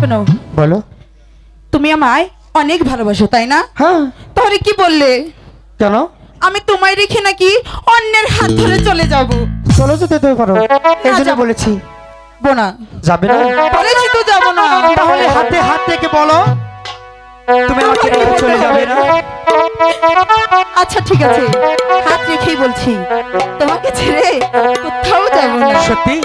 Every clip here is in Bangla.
শোনো বলো। তুমি আমায় অনেক ভালোবাসো তাই না? হ্যাঁ। তাহলে কি বললে? কেন? আমি তোমায় রেখে নাকি অন্যের হাত ধরে চলে যাব? চলো তো যেতে পারো। এই জন্য বলেছি। বোনা। যাবে না? বলেছি তো যাব না। তাহলে হাতে হাত থেকে বলো। তুমি আমাকে রেখে চলে যাবে না? আচ্ছা ঠিক আছে। হাত রেখেই বলছি। তোমাকে ছেড়ে কোথাও যাব না। সত্যি?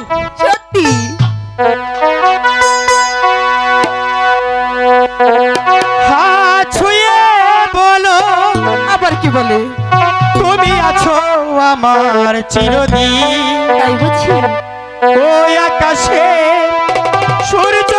আবার কি বলে? তুমি আছো আমার চিরদিন। তাই বুঝছি ওই আকাশে সূর্য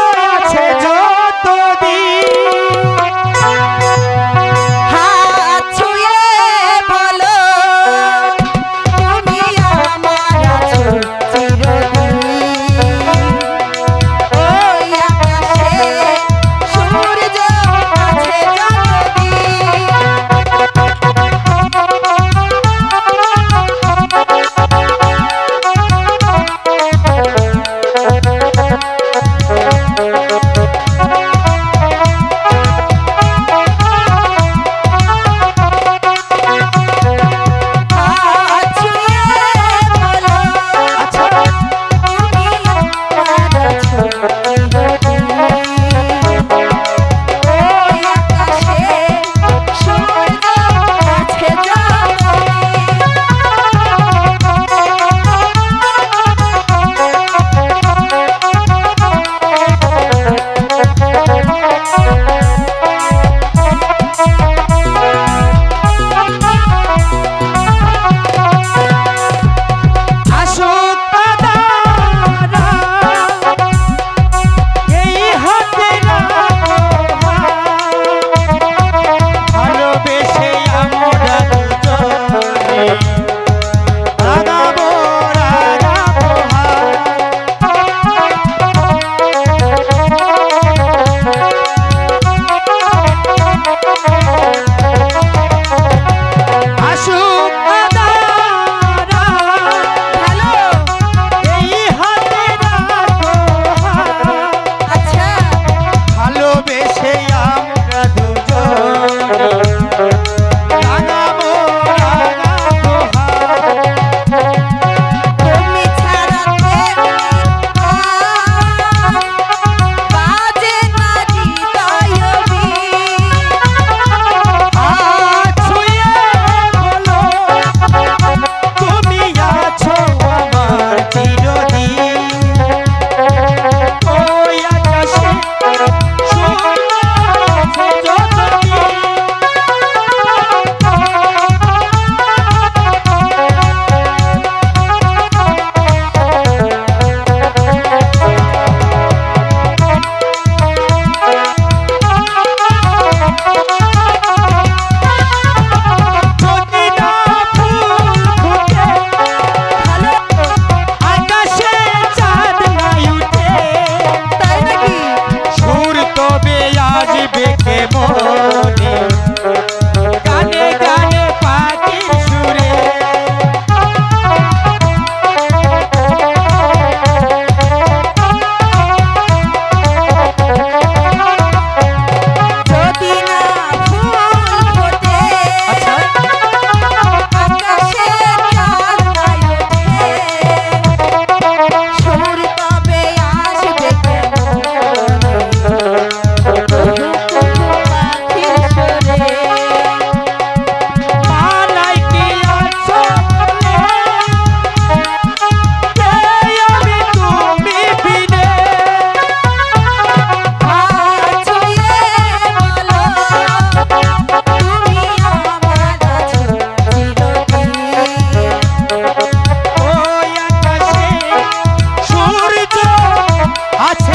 আছে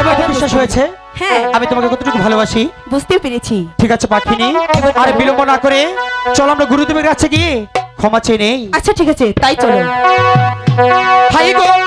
এবার বিশ্বাস হয়েছে? হ্যাঁ। আমি তোমাকে কতটুকু ভালোবাসি? বুঝতে পেরেছি। ঠিক আছে পাখিনি। আর বিলম্ব না করে চলো আমরা গুরুদেবের কাছে গিয়ে ক্ষমা চেয়ে নেই। আচ্ছা ঠিক আছে তাই চলো। হাই গো